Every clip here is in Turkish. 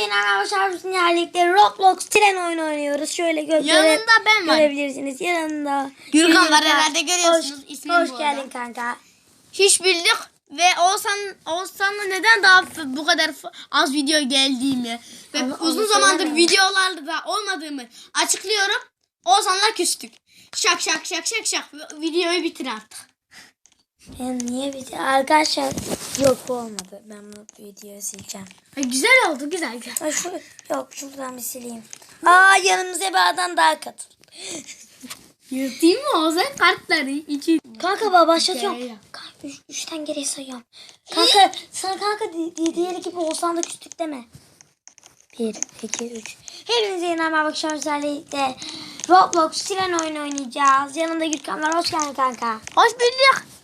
yeni arkadaşlar bizimle birlikte Roblox tren oyunu oynuyoruz. Şöyle gö Yanında ben varım. görebilirsiniz. Yanında. Gürkan var herhalde görüyorsunuz. Hoş, İsmim hoş geldin kanka. Hiç bildik ve Oğuzhan Oğuzhan'la neden daha bu kadar az video geldiğimi ve Ama uzun zamandır videolarda olmadığımı açıklıyorum. Oğuzhan'la küstük. Şak şak şak şak şak videoyu bitir artık. Ben niye bir arkadaşlar yok bu olmadı. Ben bu videoyu sileceğim. Ay, güzel oldu güzel güzel. Şu yok şuradan bir sileyim. Aa yanımıza bir adam daha katıl. Yırtayım mı Oğuzhan kartları? İki. Kanka baba başlatıyorum. Kanka üç, üçten geriye sayıyorum. Kanka sen kanka di, di, diğeri gibi olsan da küstük deme. Bir, iki, üç. Hepinize yeni merhaba arkadaşlar. Birlikte Roblox tren oyunu oynayacağız. Yanımda Gürkan var. Hoş geldin kanka. Hoş bulduk.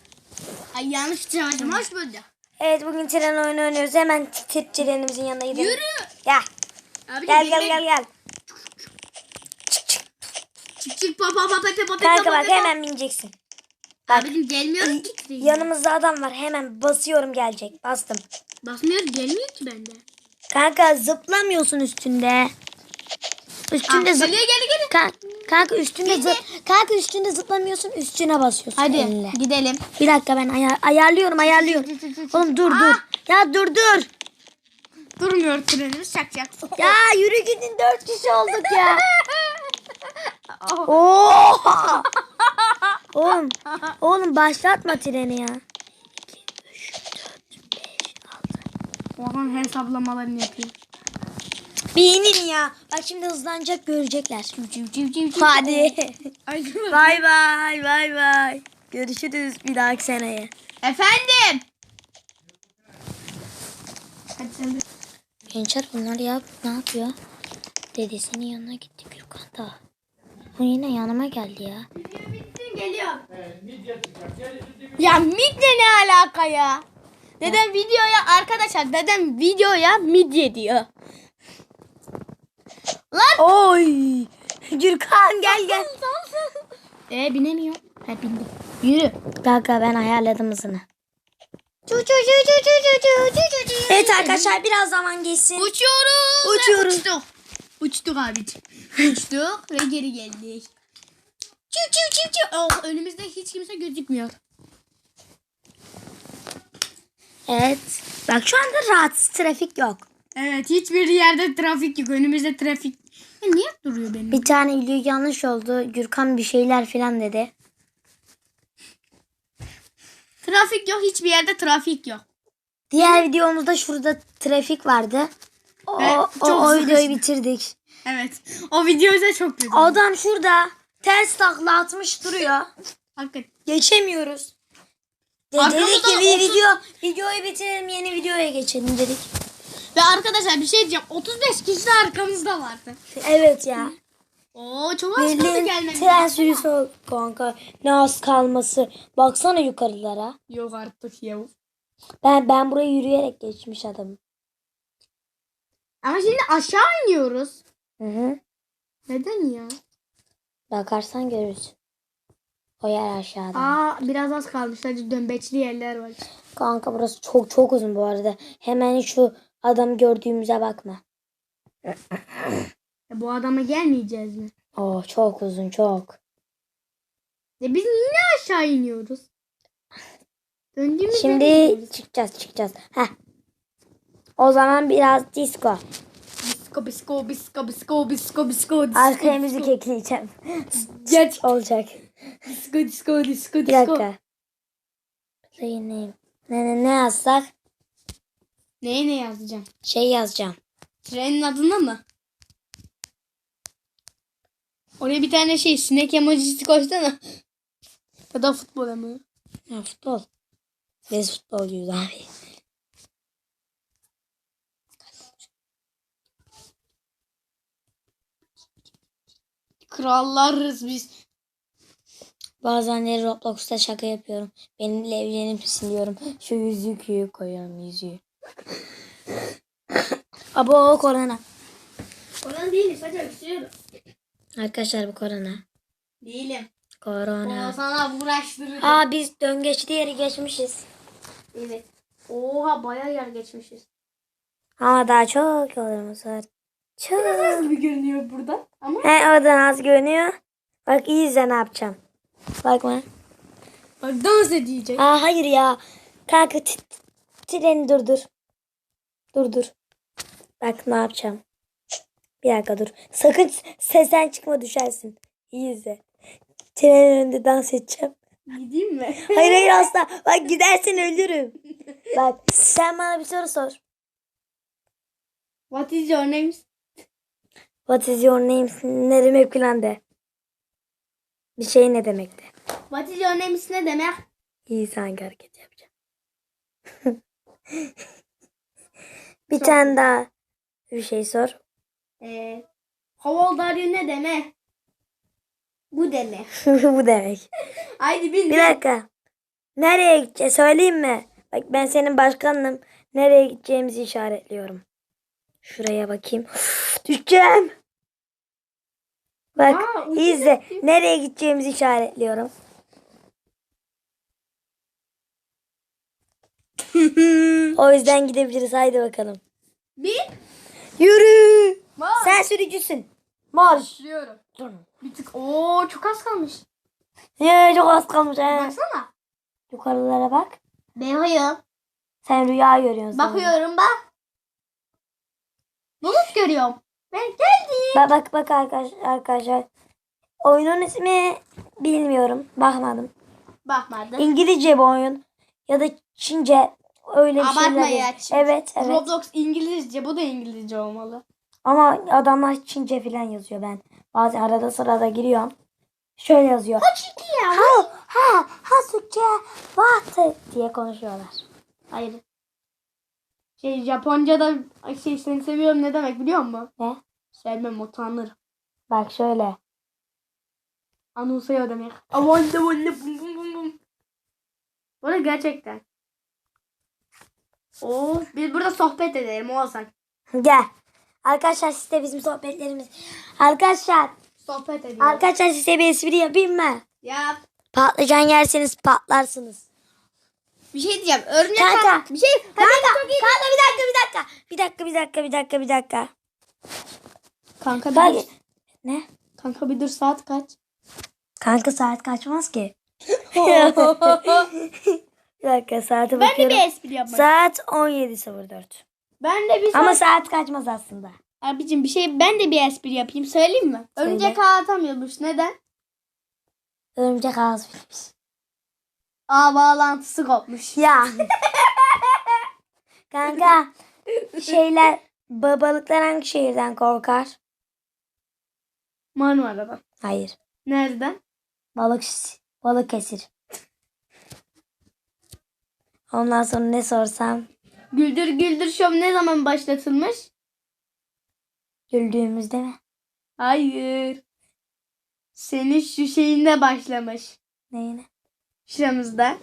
Ay yanlış cevabım hoş bulduk. Evet bugün tren oyunu oynuyoruz. Hemen tit trenimizin yanına gidelim. Yürü. Gel. Abi Gel gel gel gel. Çık çık pa pa pa pa pa pa Kanka bak hemen bineceksin. Bak Abicim gelmiyor ki. yanımızda adam var. Hemen basıyorum gelecek. Bastım. Basmıyor gelmiyor ki bende. Kanka zıplamıyorsun üstünde. Üstünde zıp. geliyor geliyor geliyor. Kanka, kanka üstünde zıp. Kanka üstünde zıplamıyorsun, üstüne basıyorsun Hadi elinle. gidelim. Bir dakika ben ayar, ayarlıyorum, ayarlıyorum. Oğlum dur dur. Ya dur dur. Durmuyor trenimiz çak çak. Ya yürü gidin dört kişi olduk ya. Oha. Oğlum, oğlum başlatma treni ya. Ohan hesaplamalarını yapıyor. Binin ya. Bak şimdi hızlanacak görecekler. Civ civ civ civ. Hadi. Ay, Bay bay bay bay. Görüşürüz bir dahaki seneye. Efendim. Hadi sen de. Gençler bunlar ya ne yapıyor? Dedesinin yanına gitti Gürkan da. O yine yanıma geldi ya. Geliyor. Ya midye ne alaka ya? Dedem videoya arkadaşlar dedem videoya midye diyor. Lan. Oy! Gürkan gel gel. Ee binemiyor. Ha bindim. Yürü. Kanka ben ayarladım hızını. Evet arkadaşlar biraz zaman geçsin. Uçuyoruz. Uçuyoruz. Uçtuk. Uçtuk abicim. Uçtuk ve geri geldik. Çiv çiv çiv çiv. Oh, önümüzde hiç kimse gözükmüyor. Evet. Bak şu anda rahatsız trafik yok. Evet hiçbir yerde trafik yok. Önümüzde trafik. Niye duruyor benim? Bir tane video yanlış oldu. Gürkan bir şeyler filan dedi. Trafik yok. Hiçbir yerde trafik yok. Diğer videomuzda şurada trafik vardı. O, Evet, o, çok o sıkıştı. videoyu bitirdik. Evet. O video ise çok kötü. Adam şurada ters takla atmış duruyor. Hakikaten. Geçemiyoruz. De dedik ki bir otuz- video videoyu bitirelim yeni videoya geçelim dedik. Ve arkadaşlar bir şey diyeceğim. 35 kişi de arkamızda vardı. Evet ya. Oo çok az kaldı gelmemiz. tren sürüsü ol kanka. Ne az kalması. Baksana yukarılara. Yok artık ya. Ben ben buraya yürüyerek geçmiş adamım. Ama şimdi aşağı iniyoruz. Hı hı. Neden ya? Bakarsan görürsün. O yer aşağıda. Aa biraz az kalmış. Sadece dömbeçli yerler var. Kanka burası çok çok uzun bu arada. Hemen şu adam gördüğümüze bakma. E, bu adama gelmeyeceğiz mi? Oh çok uzun çok. E biz yine aşağı iniyoruz. Döndüğümüzde Şimdi iniyoruz. çıkacağız çıkacağız. Heh. O zaman biraz disco. Bisko bisko bisko bisko bisko bisko Arkaya müzik ekleyeceğim. Geç. Olacak. Disko disko disko Bir disko. dakika. Ne, ne, ne yazsak? Neye ne yazacağım? Şey yazacağım. Trenin adına mı? Oraya bir tane şey sinek emojisi koysana. Ya da futbol ama. Ya futbol. Biz futbolcuyuz abi. Krallarız biz. Bazenleri Roblox'ta şaka yapıyorum. Benimle evlenir misin diyorum. Şu yüzüğü koyalım yüzüğü. Abo korona. Olan değiliz. Hadi öksürüyorum. Arkadaşlar bu korona. Değilim. O Korona. sana uğraştırır. Aa biz döngeçli yeri geçmişiz. Evet. Oha bayağı yer geçmişiz. Ama daha çok yolumuz var. Çok. gibi görünüyor burada. Ama He oradan az görünüyor. Bak iyi izle ne yapacağım. Bakma. bak dans edecek. Aa hayır ya. Kanka treni durdur. Durdur. Bak ne yapacağım. Bir dakika dur. Sakın sesten çıkma düşersin. İyi izle. Trenin önünde dans edeceğim. Gideyim mi? Hayır hayır asla. Bak gidersen ölürüm. Bak sen bana bir soru sor. What is your name? What is your name? Ne demek filan de. Bir şey ne demekti? What is your name ne demek? İyi sanki hareket yapacağım. bir tane daha bir şey sor. Ee, how old are you ne demek? Bu demek. Bu demek. Haydi bil. Bir dakika. Nereye gideceğiz söyleyeyim mi? Bak ben senin başkanım. Nereye gideceğimizi işaretliyorum. Şuraya bakayım. Düşeceğim. Bak Aa, izle. Nereye gideceğimizi işaretliyorum. o yüzden gidebiliriz. Haydi bakalım. Bir. Yürü. Var. Sen sürücüsün. Marş. Başlıyorum. Bir tık. Oo çok az kalmış. Ya, çok az kalmış. He. Baksana. Yukarılara bak. Bakıyorum. Sen rüya görüyorsun. Bakıyorum bak. Bulut görüyorum. Ben geldim. Bak bak bak arkadaş, arkadaşlar. Oyunun ismi bilmiyorum. Bakmadım. Bakmadı. İngilizce bir oyun. Ya da Çince. Öyle bir Abartma şeyler. ya, Çince. Evet evet. Roblox İngilizce. Bu da İngilizce olmalı. Ama adamlar Çince falan yazıyor ben. Bazen arada sırada giriyorum. Şöyle yazıyor. Ya? Ha ha ha Türkçe diye konuşuyorlar. Hayır. Şey Japonca'da şey seni seviyorum ne demek biliyor musun? Ne? Sevmem utanır. Bak şöyle. Anonsuyor demek. Avanda vanda bum bum bum bum. Bu gerçekten. Oo, biz burada sohbet edelim olsak. Gel. Arkadaşlar size bizim sohbetlerimiz. Arkadaşlar. Sohbet edelim. Arkadaşlar size bir espri yapayım mı? ya Patlıcan yerseniz patlarsınız. bir şey diyeceğim. Örümcek Kanka. Bir şey. Kanka, kanka bir dakika bir dakika. Bir dakika bir dakika bir dakika bir dakika. Kanka bir dur. Ne? Kanka bir dur saat kaç? Kanka saat kaçmaz ki. Bir dakika saate ben de bakıyorum. bir espri yapmak. Saat 17.04. ben de bir Ama saat. saat kaçmaz aslında. Abicim bir şey ben de bir espri yapayım. Söyleyeyim mi? Söyle. Örümcek ağ atamıyormuş. Neden? Örümcek ağzı bilmiş. Ağ bağlantısı kopmuş. Ya. Kanka şeyler babalıklar hangi şehirden korkar? Marmara'dan. Hayır. Nereden? Balık balık kesir. Ondan sonra ne sorsam Güldür Güldür Show ne zaman başlatılmış? güldüğümüzde mi? Hayır. Senin şu şeyinde başlamış. Neyine? Şuramızda.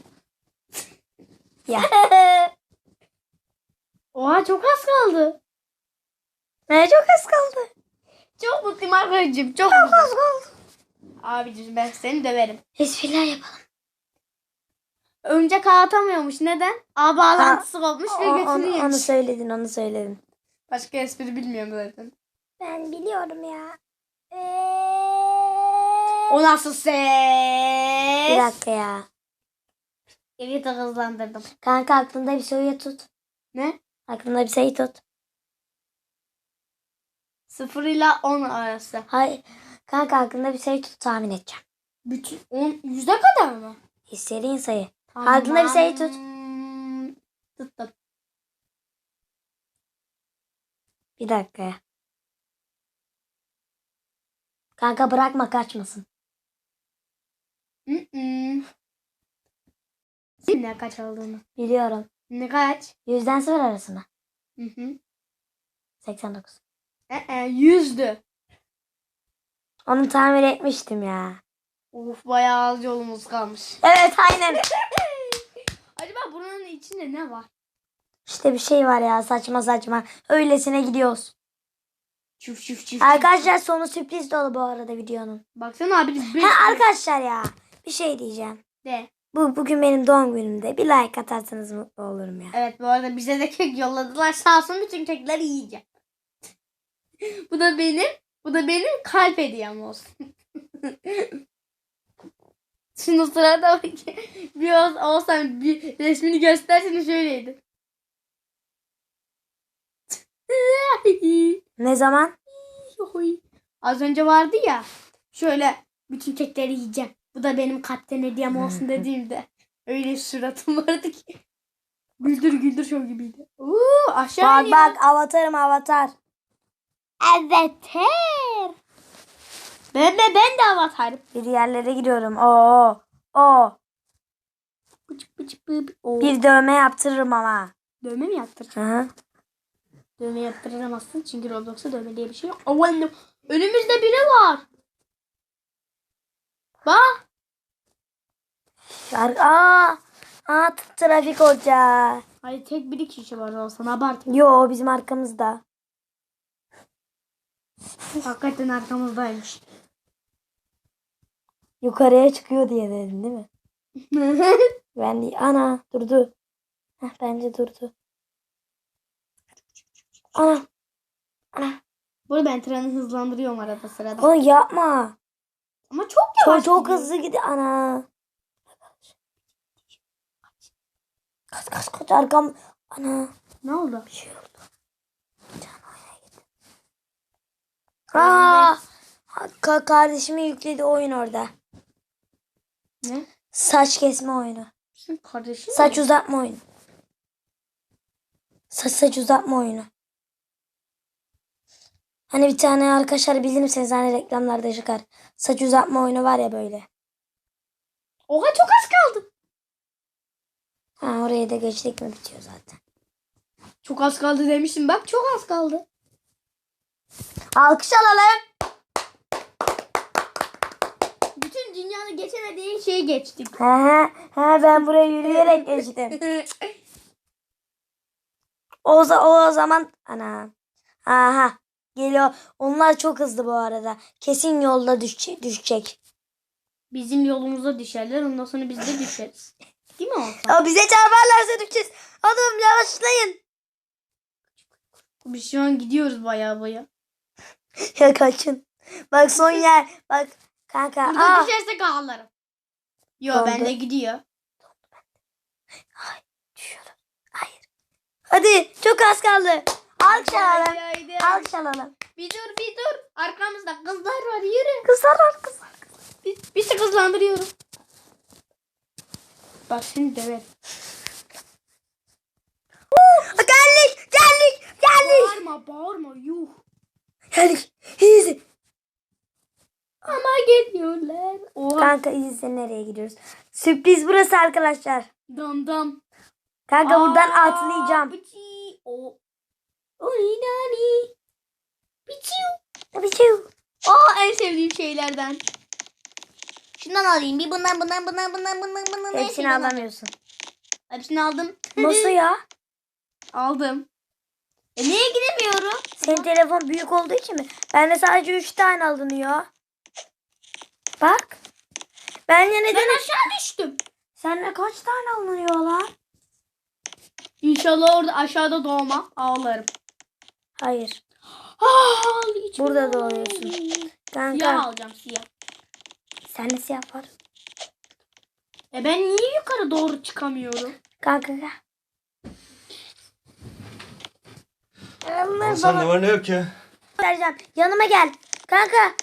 Ya. Oha çok az kaldı. Ne çok az kaldı. Çok mutluyum arkadaşım. Çok, çok az kaldı. Abicim ben seni döverim. Espriler yapalım. Ağ atamıyormuş. Neden? Ağ bağlantısı kopmuş ve onu, götünü onu yemiş. söyledin onu söyledin. Başka espri bilmiyorum zaten. Ben biliyorum ya. O nasıl ses? Bir dakika ya. Evet hızlandırdım. Kanka aklında bir sayı tut. Ne? Aklında bir sayı tut. 0 ile 10 arası. Hayır. Kanka aklında bir sayı tut tahmin edeceğim. Bütün 10 yüze kadar mı? İstediğin sayı. Aklında bir sayı tut. Tuttum. Bir dakika ya. Kanka bırakma kaçmasın. Mm-mm. Sen ne kaç aldığını? Biliyorum. Ne kaç? Yüzden sıfır arasına. Hı hı. 89. Ee, yüzdü. Onu tahmin etmiştim ya. Of bayağı az yolumuz kalmış. Evet aynen. Buranın içinde ne var? İşte bir şey var ya saçma saçma. Öylesine gidiyoruz. Çuf çuf çuf. Arkadaşlar sonu sürpriz dolu bu arada videonun. Baksana abi. Bir... Ha arkadaşlar ya. Bir şey diyeceğim. De. Bu bugün benim doğum günümde. Bir like atarsanız mutlu olurum ya. Evet bu arada bize de kek yolladılar. Sağ olsun bütün kekleri yiyeceğim. bu da benim. Bu da benim kalp hediyem olsun. Şunu sırada bak. Biraz olsam bir resmini göstersene şöyleydi. Ne zaman? Az önce vardı ya. Şöyle bütün kekleri yiyeceğim. Bu da benim kalpten hediyem olsun dediğimde. Öyle suratım vardı ki. Güldür güldür şov gibiydi. Uuu aşağı Bak iniyor. bak avatarım avatar. Evet. Ben de ben de avatarım. Bir yerlere giriyorum. Oo. O. Bıcık bıcık bıcık. Oo. Bir dövme yaptırırım ama. Dövme mi yaptıracaksın? Hı hı. Dövme yaptıramazsın çünkü Roblox'ta dövme diye bir şey yok. Aman Önümüzde biri var. Bak. Ar- Aa. Aa trafik olacak. Hayır tek bir kişi var olsan abart. Yo bizim arkamızda. Hakikaten arkamızdaymış. Yukarıya çıkıyor diye dedin değil mi? Ben de ana durdu. Heh, bence durdu. Ana. Ana. Burada ben treni hızlandırıyorum arada sırada. Onu yapma. Ama çok yavaş Çok, çok hızlı gidiyor. Ana. Kaç kaç kaç arkam. Ana. Ne oldu? Bir şey oldu. Can oyuna gitti. Aa. Ka- kardeşimi yükledi oyun orada. Ne? Saç kesme oyunu. Senin kardeşin Saç mi? uzatma oyunu. Saç saç uzatma oyunu. Hani bir tane arkadaşlar bilir misiniz hani reklamlarda çıkar. Saç uzatma oyunu var ya böyle. Oha çok az kaldı. Ha oraya da geçtik mi bitiyor zaten. Çok az kaldı demiştim bak çok az kaldı. Alkış alalım. Bütün dünyada geçemediğin şeyi geçtik. He he he ben buraya yürüyerek geçtim. O, o zaman ana. Aha geliyor. Onlar çok hızlı bu arada. Kesin yolda düşecek. düşecek. Bizim yolumuza düşerler ondan sonra biz de düşeriz. Değil mi Olsan? Ya bize çarparlarsa düşeceğiz. Oğlum yavaşlayın. Biz şu an gidiyoruz baya baya. Ya kaçın. Bak son yer. Bak kanka. Burada Aa. düşersek ağlarım. Yo Dondu. bende gidiyor. Düşüyorum. Hayır. Hadi çok az kaldı. Alkış alalım. Alkış alalım. Bir dur bir dur. Arkamızda kızlar var yürü. Kızlar var kızlar. Biz, biz de kızlandırıyorum. Bak seni döverim. Geldik geldik geldik. Bağırma bağırma yuh. Geldik. Geliyorlar. Oha. Kanka iyisin nereye gidiyoruz? Sürpriz burası arkadaşlar. Dam dam. Kanka buradan Aa, atlayacağım. bıçı. O. Oynani. Biçiu. Biçiu. Aa en sevdiğim şeylerden. Şundan alayım. Bir bundan bundan bundan bundan bundan bundan. Hepsini alamıyorsun. Hepsini aldım. Nasıl ya? Aldım. E niye gidemiyorum? Senin telefon büyük olduğu için mi? Bende sadece 3 tane alınıyor. Bak. Ben ya neden? Ben aşağı düştüm. Sende kaç tane alınıyor lan? İnşallah orada aşağıda doğma. Ağlarım. Hayır. Ağlayacağım. Burada doğuyorsun. Siyah Kanka. alacağım siyah. Sen de siyah var. E ben niye yukarı doğru çıkamıyorum? Kanka gel. Hasan ne var ne yok ya? Vereceğim. Yanıma gel. Kanka.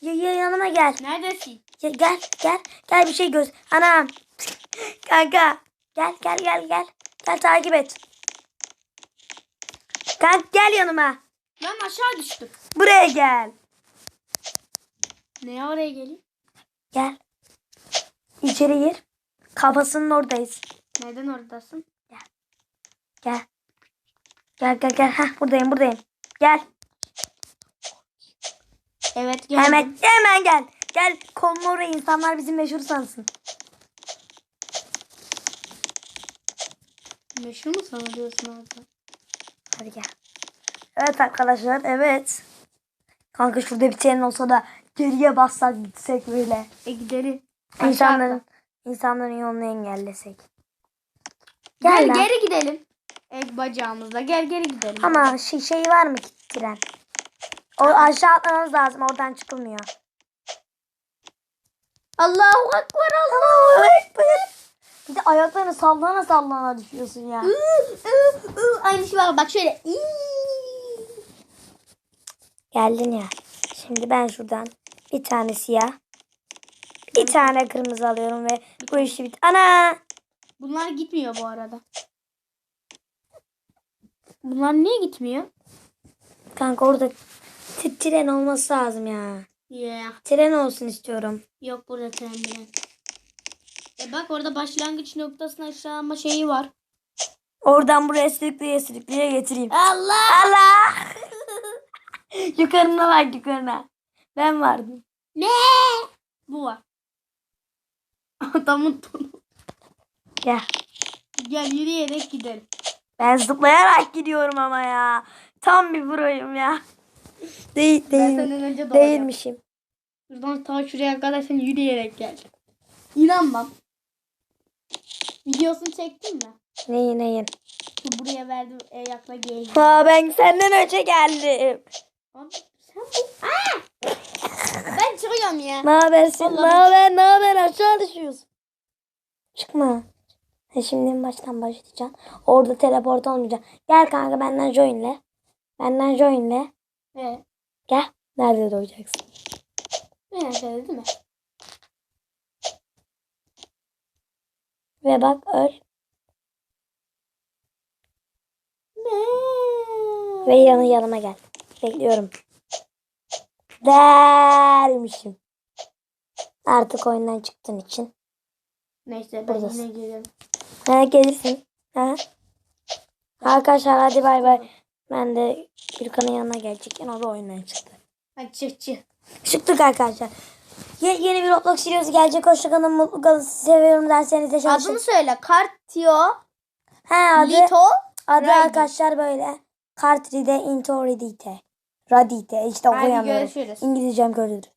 Ya, ya yanıma gel. Neredesin? Ya, gel gel. Gel bir şey göz. Anam. Kanka. Gel gel gel gel. Gel takip et. Kanka gel yanıma. Ben aşağı düştüm. Buraya gel. Neye oraya geleyim? Gel. İçeri gir. Kafasının oradayız. Neden oradasın? Gel. Gel gel gel. Heh, buradayım buradayım. Gel. Evet geldim. Hemen hemen gel. Gel kolun oraya insanlar bizim meşhur sansın. Meşhur mu sanıyorsun orada? Hadi gel. Evet arkadaşlar evet. Kanka şurada bir tren olsa da geriye bassak gitsek böyle. E gidelim. İnsanların. İnsanların yolunu engellesek. Gel, Gel, lan. geri gidelim. El bacağımızla gel geri gidelim. Ama şey, şey var mı tren? O aşağı atlamamız lazım. Oradan çıkılmıyor. Allahu Ekber Allahu Ekber. Bir de ayaklarını sallana sallana düşüyorsun ya. Allah. Aynı şey var bak şöyle. Geldin ya. Şimdi ben şuradan bir tane siyah, bir tane kırmızı alıyorum ve bu işi bit. Ana! Bunlar gitmiyor bu arada. Bunlar niye gitmiyor? Kanka orada tren olması lazım ya. Yeah. Tren olsun istiyorum. Yok burada tren bilen. E bak orada başlangıç noktasına aşağıma şeyi var. Oradan buraya sürükleye sürükleye getireyim. Allah! Allah! yukarına bak yukarına. Ben vardım. Ne? Bu var. Adamın tonu. Gel. Gel yürüyerek gidelim. Ben zıplayarak gidiyorum ama ya. Tam bir proyum ya. Değil, Ben değil, senden önce doğacağım. değilmişim. Şuradan ta şuraya kadar sen yürüyerek gel. İnanmam. Videosunu çektin mi? Neyin neyin? Şu buraya verdim ayakla gel. Ha ben senden önce geldim. Abi sen bu... Aa! Ben çıkıyorum ya. Ne habersin? Ne Vallahi- haber? Ne haber? Aşağı düşüyorsun. Çıkma. Ha, şimdi en baştan başlayacağım. Orada teleport olmayacak. Gel kanka benden joinle. Benden joinle. Evet. Gel. Nerede doğacaksın? Ben aşağıda değil mi? Ve bak öl. Ne? Ve yanı yanıma gel. Bekliyorum. Dermişim. Artık oyundan çıktığın için. Neyse ben Buradasın. yine gelirim. Ha, gelirsin. Ha? Arkadaşlar hadi bay bay. Ben de Gürkan'ın yanına gelecekken o da oyundan çıktı. Hadi çık çık. Çıktık arkadaşlar. Ye- yeni bir Roblox videosu gelecek. Hoşçakalın. Mutlu kalın. Sizi seviyorum derseniz de çalışın. Adını söyle. Kartio. Ha, adı, Lito. adı Radi. arkadaşlar böyle. Kartride into radite. İşte Hadi okuyamıyorum. görüşürüz. İngilizcem kötüdür.